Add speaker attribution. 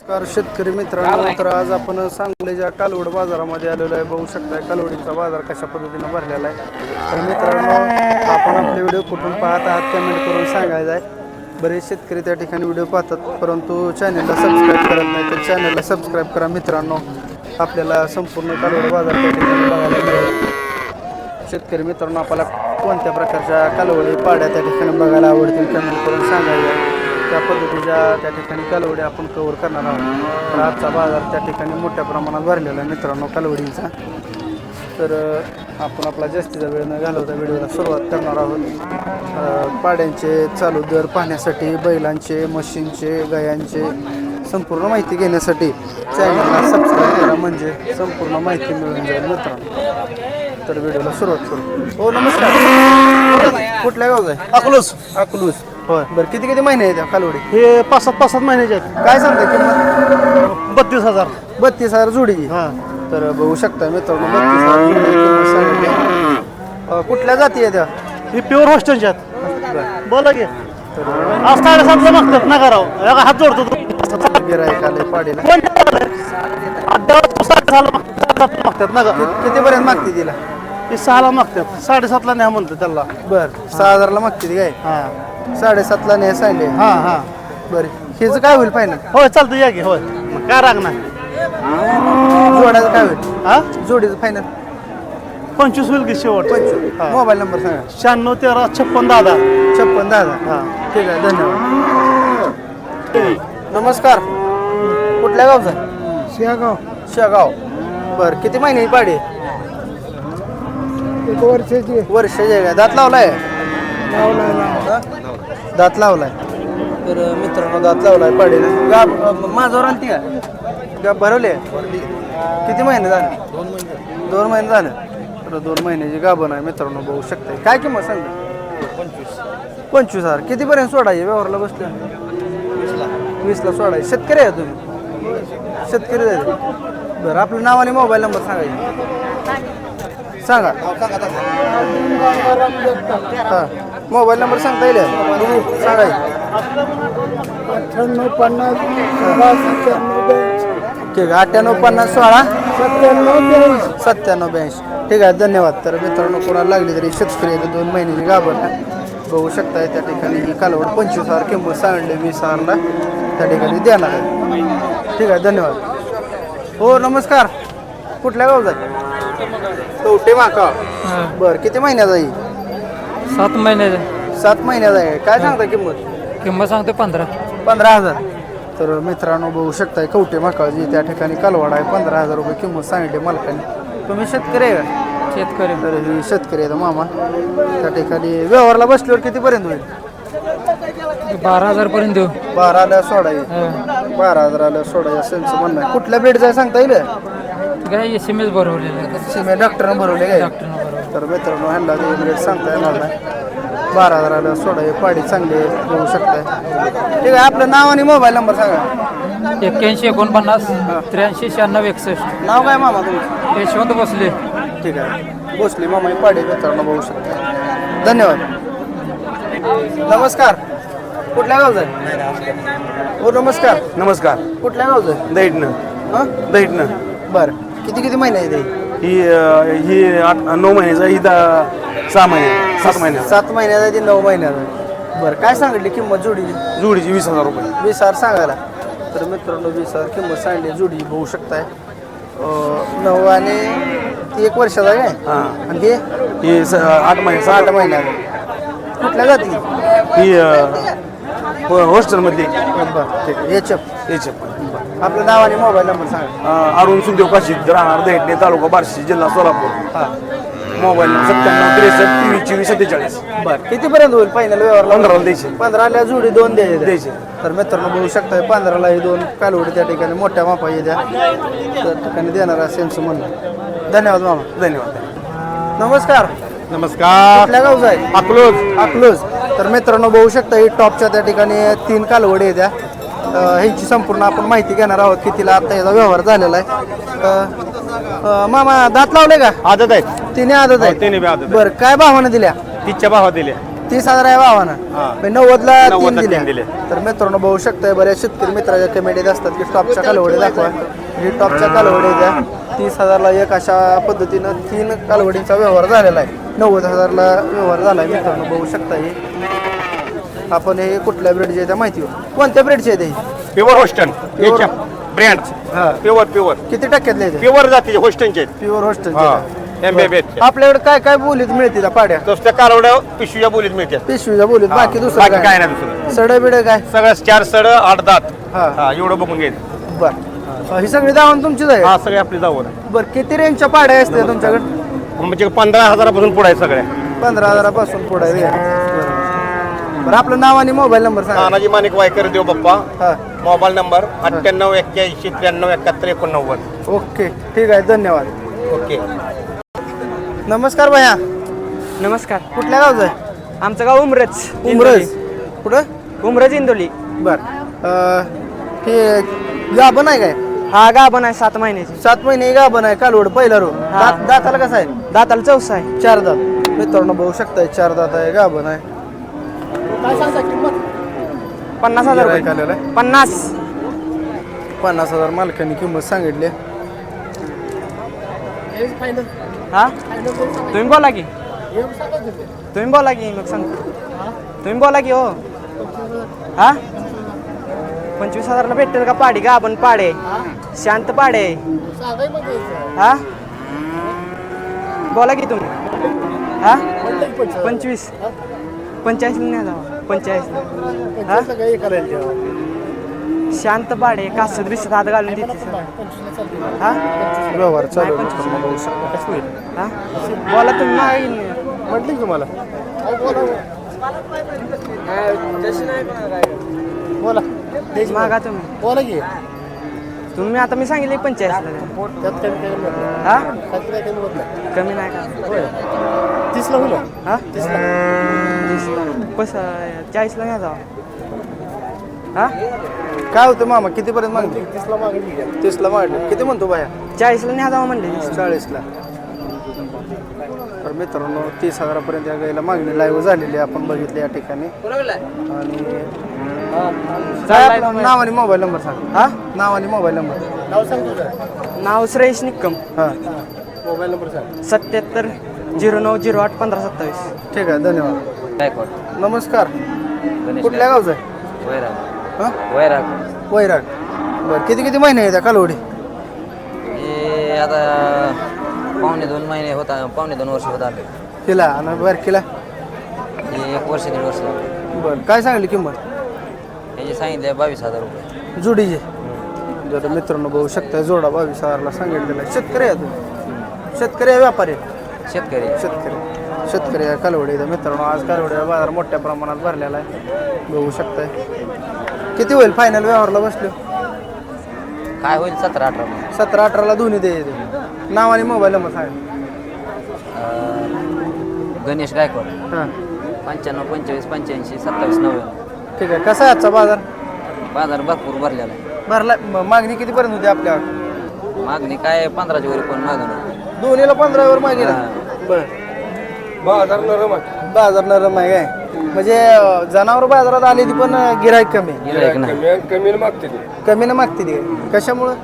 Speaker 1: नमस्कार शेतकरी मित्रांनो तर आज आपण सांगलीच्या कालवड बाजारामध्ये आलेलो आहे. बघू शकताय कालवडीचा बाजार कशा पद्धतीनं भरलेला आहे. तर मित्रांनो आपण आपले व्हिडिओ कुठून पाहत आहात कमेंट करून सांगायचं आहे. बरेच शेतकरी त्या ठिकाणी व्हिडिओ पाहतात परंतु चॅनलला सबस्क्राईब करत नाही तर चॅनलला सबस्क्राईब करा मित्रांनो. आपल्याला संपूर्ण कालवड बाजार त्या ठिकाणी बघायला मिळेल. शेतकरी मित्रांनो आपल्याला कोणत्या प्रकारच्या कालवडी पाड्या त्या ठिकाणी बघायला आवडतील कमेंट करून सांगायचं त्या पद्धतीच्या त्या ठिकाणी कालवडी आपण कव्हर करणार आहोत. तर आजचा बाजार त्या ठिकाणी मोठ्या प्रमाणात भरलेला आहे मित्रांनो कालवडींचा. तर आपण आपला जास्तीचा वेळ न घालवता व्हिडिओला सुरुवात करणार आहोत. पाड्यांचे चालू दर पाहण्यासाठी बैलांचे म्हशींचे गायांचे संपूर्ण माहिती घेण्यासाठी चॅनलला सबस्क्राईब करा म्हणजे संपूर्ण माहिती मिळून जाईल मित्रांनो. तर व्हिडिओला सुरुवात करू. हो नमस्कार. कुठल्या गावचा आहे?
Speaker 2: अकलूस
Speaker 1: अकलूस होय. बरं किती किती महिने आहेत कालवडी?
Speaker 2: हे पाच सात पाच सात महिन्याचे आहेत.
Speaker 1: काय सांगता किंमत?
Speaker 2: बत्तीस हजार.
Speaker 1: बत्तीस हजार जोडीची.
Speaker 2: हा.
Speaker 1: तर बघू शकता मित्रांनो बत्तीस हजार जोडीची किंमत सांगितली. अं, कुठल्या जाती आहे त्या
Speaker 2: ही प्युअर हॉस्टेलच्या आहेत. बोला की. आज साडेसातला मागतात नका राव. एका हात जोडतो. तो.
Speaker 1: पाडीला
Speaker 2: कोण अड्ड्यावर साडेसहाला मागतात साडेसातला मागतात नका.
Speaker 1: कि- कितीपर्यंत मागते तिला?
Speaker 2: ही सहाला मागतात. साडेसातला न्या म्हणतो त्याला.
Speaker 1: बर सहा हजारला मागते ती काय?
Speaker 2: हा.
Speaker 1: साडेसातला नाही सांगले.
Speaker 2: हा हा.
Speaker 1: बरं. हिचं काय होईल फायनल
Speaker 2: होय चालतं या की होय. मग काय राग नाही
Speaker 1: जोडायचं काय होईल?
Speaker 2: हा?
Speaker 1: जोडीचं फायनल
Speaker 2: पंचवीस होईल की शेवट? हा.
Speaker 1: मोबाईल नंबर सांगा.
Speaker 2: शहाण्णव तेरा छप्पन दादा
Speaker 1: छप्पन दहा हजार
Speaker 2: हा.
Speaker 1: ठीक आहे धन्यवाद. नमस्कार. कुठल्या गावचा?
Speaker 2: शेगाव.
Speaker 1: शेगाव. बर किती महिने पाडी?
Speaker 2: एक वर्षाची.
Speaker 1: वर्षाची आहे का? दात लावलाय. हा? दात लावलाय. तर मित्रांनो दात लावलाय पाडी गाब माझ्यावर आणते का? गाब भरवले किती महिने झाले? दोन महिने दोन महिने झाले. तर दोन महिन्याची गाभण आहे मित्रांनो बघू शकता काय किंमत सांगता? पंचवीस. पंचवीस हजार. कितीपर्यंत सोडायचे? व्यवहारला बसलं? वीसला सोडायचे. शेतकरी आहे तुम्ही? शेतकरी आहे. बरं आपलं नाव आणि मोबाईल नंबर सांगायचे. सांगा. हा. मोबाईल नंबर सांगता येईल? सांगाय
Speaker 2: अठ्ठ्याण्णव पन्नास
Speaker 1: ठीक आहे अठ्ठ्याण्णव पन्नास सोळा.
Speaker 2: सत्त्याण्णव ब्याऐंशी.
Speaker 1: सत्त्याण्णव ब्याऐंशी. ठीक आहे धन्यवाद. तर मित्रांनो कोणाला लागली तरी शेतकरी आहे, तर दोन महिन्याची आहे. बघू शकताय त्या ठिकाणी ही कालवड पंचवीस हजार किंमत सांगली वीस हजारला त्या ठिकाणी देणार आहे. ठीक आहे धन्यवाद. हो नमस्कार. कुठल्या गावचा आहे? कवटे माका बरं किती महिन्याचा आहे?
Speaker 3: सात महिन्याचे
Speaker 1: सात महिन्याचा आहे. काय सांगता किंमत?
Speaker 3: किंमत सांगते पंधरा.
Speaker 1: पंधरा हजार. तर मित्रांनो बघू शकताय कवटे माकाळजी त्या ठिकाणी कालवाड आहे. पंधरा हजार रुपये किंमत सांगितली मालकाने. तुम्ही शेतकरी आहे का?
Speaker 3: शेतकरी.
Speaker 1: तर ही शेतकरी आहे मामा. त्या ठिकाणी व्यवहारला बसल्यावर कितीपर्यंत होईल?
Speaker 3: बारा हजार पर्यंत देऊ.
Speaker 1: बारा आल्या सोडा येईल.
Speaker 3: हं.
Speaker 1: बारा हजार आल्या सोडा या सेंचं म्हणणं आहे. कुठल्या बेडचं आहे सांगता येईल?
Speaker 3: काय एस एम एस भरवलेलं
Speaker 1: सिमे डॉक्टरनं भरवले काय?
Speaker 3: डॉक्टरनं भरवलं
Speaker 1: तर मित्रांनो ह्यांना ते रेट सांगता येणार नाही. बारा हजार आल्या सोडा आहे पाडी चांगली आहे बघू शकताय. ठीक आहे आपलं नाव आणि मोबाईल नंबर सांगा.
Speaker 3: एक्क्याऐंशी एकोणपन्नास त्र्याऐंशी शहाण्णव एकसष्ट.
Speaker 1: नाव काय मामा तुमचं?
Speaker 3: यशवंत बसले
Speaker 1: ठीक आहे. भोसले मामा ही पाडी मित्रांनो बघू शकता. धन्यवाद. नमस्कार. कुठल्या गावचं आहे? हो नमस्कार.
Speaker 2: नमस्कार.
Speaker 1: कुठल्या गावचं आहे?
Speaker 2: दैटनं
Speaker 1: हां?
Speaker 2: दैटनं
Speaker 1: बरं. किती किती महिने आहे ते?
Speaker 2: ही अं, ही आठ नऊ महिन्याचा ही दहा सहा महिने सात महिन्याचा
Speaker 1: सात महिन्याचा आहे ते नऊ महिन्याचा. आहे बरं काय सांगितली किंमत जोडीची?
Speaker 2: जोडीची वीस हजार रुपये.
Speaker 1: वीस हजार सांगायला. तर मित्रांनो वीस हजार किंमत सांगली जोडी बघू शकताय. अं, नऊ आणि ती एक वर्षाचा आहे काय?
Speaker 2: हां.
Speaker 1: आणि ते?
Speaker 2: ही स- आठ महिने
Speaker 1: आठ महिन्याचा कुठल्या जाती?
Speaker 2: ही अं, हो- हॉस्टेलमधली.
Speaker 1: बरं ठीक. आहे एच एफ
Speaker 2: याचे
Speaker 1: आपलं नाव आणि मोबाईल नंबर सांगा.
Speaker 2: अं, अरुण सुखदेव काशीद राहणार दैटणे तालुका बार्शी जिल्हा सोलापूर.
Speaker 1: हां.
Speaker 2: मोबाईल नंबर सत्त्याण्णव त्रेसष्ट तेवीस चोवीस सत्तेचाळीस
Speaker 1: बरं. कितीपर्यंत होईल फायनल व्यवहार?
Speaker 2: पंधराला द्यायचे.
Speaker 1: पंधराला जोडी दोन द्यायचे.
Speaker 2: द्यायचे.
Speaker 1: तर मित्रांनो बघू शकताय पंधराला ही दोन कालवडी त्या ठिकाणी मोठ्या मापा द्या त्या ठिकाणी देणार असेल म्हणलं धन्यवाद मामा.
Speaker 2: धन्यवाद.
Speaker 1: नमस्कार.
Speaker 2: नमस्कार.
Speaker 1: कुठल्या गावचा आहे?
Speaker 2: अकलोज.
Speaker 1: अकलूज. तर मित्रांनो बघू शकता ही टॉपच्या त्या ठिकाणी तीन कालवडी अं, ह्यांची संपूर्ण आपण माहिती घेणार आहोत की तिला आता याचा व्यवहार झालेला आहे. अं, अं, मामा दात लावले का?
Speaker 2: आदत आहेत.
Speaker 1: तिने आदत
Speaker 2: हो, तिन्ही बी
Speaker 1: आहे.
Speaker 2: आदत.
Speaker 1: बरं काय भावानं दिल्या?
Speaker 2: तिच्या भावा दिल्या.
Speaker 1: तीस हजार आहे
Speaker 4: हा.
Speaker 1: भावानं नव्वदला तीन
Speaker 4: नव्वदला तीन
Speaker 1: दिले
Speaker 4: दिले.
Speaker 1: तर मित्रांनो बघू शकताय बऱ्याच शेतकरी मित्राच्या कमेंट असतात की टॉपच्या कालवडी दाखवा. ही टॉपच्या कालवडी द्या. तीस हजारला एक अशा पद्धतीनं तीन कालवडींचा व्यवहार झालेला आहे. नव्वद हजारला व्यवहार झाला आहे मित्रांनो बघू शकता हे आपण हे कुठल्या ब्रेडचे आहे त्या माहितीवर. कोणत्या ब्रेडचे आहे ते?
Speaker 4: प्युअर होस्टन याच्या ब्रँड
Speaker 1: हा.
Speaker 4: प्युअर प्युअर
Speaker 1: किती टक्क्यातले आहे ते?
Speaker 4: प्युअर जातीचे होस्टनचे आहेत.
Speaker 1: प्युअर हॉस्टेल
Speaker 4: हा.
Speaker 1: आपल्याकडे काय काय बोलीत मिळते त्या पाड्या?
Speaker 4: नुसत्या कालवड्या पिशवीच्या बोलीत मिळतात.
Speaker 1: पिशवीच्या बोलीत. बाकी दुसरं
Speaker 4: बाकी काय? नाही दुसरं.
Speaker 1: सड बिड काय?
Speaker 4: सगळं चार सड आठ दात.
Speaker 1: हा.
Speaker 4: हा एवढं बघून घ्यायचं.
Speaker 1: बर. ही सगळी दावण तुमचीच आहे?
Speaker 4: हा सगळे आपली जाऊन
Speaker 1: बर किती रेंजच्या पाड्या असते तुमच्याकडे?
Speaker 4: म्हणजे पंधरा हजारापासून पुढे आहे सगळ्या.
Speaker 1: पंधरा हजारापासून पुढे आहे बरं. बरं आपलं नाव आणि मोबाईल नंबर सांगा.
Speaker 4: तानाजी माणिक वायकर देव बाप्पा.
Speaker 1: हा.
Speaker 4: मोबाईल नंबर अठ्ठ्याण्णव एक्क्याऐंशी त्र्याण्णव एकाहत्तर एकोणनव्वद.
Speaker 1: ओके ठीक आहे धन्यवाद.
Speaker 4: ओके.
Speaker 1: नमस्कार भैया.
Speaker 5: नमस्कार.
Speaker 1: कुठल्या गावचं आहे?
Speaker 5: आमचं गाव उमरज
Speaker 1: उमरज. कुठं?
Speaker 5: उमरज इंदोली.
Speaker 1: बर. अं, हे गाभण आहे काय?
Speaker 5: हा गाभण आहे सात महिन्याची.
Speaker 1: सात महिने गाभण आहे कालवड पहिला रो.
Speaker 5: हा.
Speaker 1: दात दाताला कसं आहे?
Speaker 5: दाताला चौसा आहे.
Speaker 1: चार दात. मित्रांनो बघू शकताय चार दात आहे गाभण आहे.
Speaker 5: पन्नास हजार
Speaker 1: गिऱ्हाईक
Speaker 5: रुपये.
Speaker 1: आलेलं आहे.
Speaker 5: पन्नास.
Speaker 1: पन्नास हजार मालकांनी किंमत सांगितली.
Speaker 5: हा तुम्ही बोला की. तुम्ही बोला की मग सांगतो. तुम्ही बोला की हो. हा? पंचवीस हजारला भेटेल का पाडी? गाभण पाडे. शांत पाडे. हा? बोला की तुम्ही. हा? पंचवीस? पंचाळीस नाही जावा. पंचाळीस हा? शांत पाडे कासत बिसत हात घालून देते हा?
Speaker 1: व्यवहार चालू
Speaker 5: नाही,
Speaker 1: आहे मित्रांनो, बघू शकता.
Speaker 5: हा? बोला तुम्ही. मागे
Speaker 1: म्हटली की तुम्हाला. बोला.
Speaker 5: मागा तुम्ही.
Speaker 1: बोला की.
Speaker 5: तुम्ही आता मी सांगितले पंचाळीस हा? कमी नाही. का?
Speaker 1: तीसला होईल.
Speaker 5: हा? बस चाळीसला नाही जावा. हा?
Speaker 1: काय होतं मामा? कितीपर्यंत मागते? तीसला मागणी तीसला मागणी किती म्हणतो बाया?
Speaker 5: चाळीसला नाही जावा म्हणले.
Speaker 1: चाळीसला. तर मित्रांनो तीस हजारापर्यंत या गाईला मागणी लाईव्ह झालेली आहे. आपण बघितली या ठिकाणी. आणि नाव आणि मोबाईल नंबर सांग.
Speaker 5: हा?
Speaker 1: नाव आणि मोबाईल नंबर
Speaker 5: नाव श्रेयश निक्कम.
Speaker 1: हां. मोबाईल नंबर सांग.
Speaker 5: सत्याहत्तर झिरो नऊ झिरो आठ पंधरा सत्तावीस.
Speaker 1: ठीक आहे धन्यवाद. नमस्कार. कुठल्या गावचं आहे? हां?
Speaker 3: वैराग.
Speaker 1: वैराग. बरं किती किती महिने आहे त्या कालवडी?
Speaker 3: हे आता पावणे दोन महिने होता पावणे दोन वर्ष होत आले.
Speaker 1: तिला आणि बारकीला
Speaker 3: हे एक वर्ष दीड वर्ष.
Speaker 1: बरं काय सांगली किंमत?
Speaker 3: ह्याचे सांगितले बावीस हजार रुपये.
Speaker 1: जुडीचे? जर मित्रांनो बघू शकता जोडा बावीस हजारला सांगितलेला आहे. शेतकरी आहे तुम्ही? शेतकरी आहे व्यापारी आहे?
Speaker 3: शेतकरी.
Speaker 1: शेतकरी. शेतकरी आहे कालवडी इथं मित्रांनो आज कालवडी बाजार मोठ्या प्रमाणात भरलेला आहे. बघू शकताय. किती होईल फायनल व्यवहारला बसलो?
Speaker 3: काय होईल सतरा अठरा.
Speaker 1: सतरा अठराला दोन्ही दे नाव आणि मोबाईल नंबर सांग.
Speaker 3: अं, गणेश गायकवाड.
Speaker 1: हां.
Speaker 3: पंच्याण्णव पंचेचाळीस पंच्याऐंशी सत्तावीस नव्याण्णव
Speaker 1: ठीक आहे. कसा आहे आजचा बाजार?
Speaker 3: बाजार भरपूर भरलेला आहे.
Speaker 1: भरला म- मागणी कितीपर्यंत होती आपल्या?
Speaker 3: मागणी काय पंधराच्या वरी पण मागणी
Speaker 1: दोन्हीला पंधरावर मागेल. बर. बाजार नरम आहे. बाजार नरम आहे काय? म्हणजे जनावर बाजारात आली ती पण गिराईक कमी
Speaker 3: गिऱ्हाईक नाही.
Speaker 1: कमी न मागते ती. कशामुळं?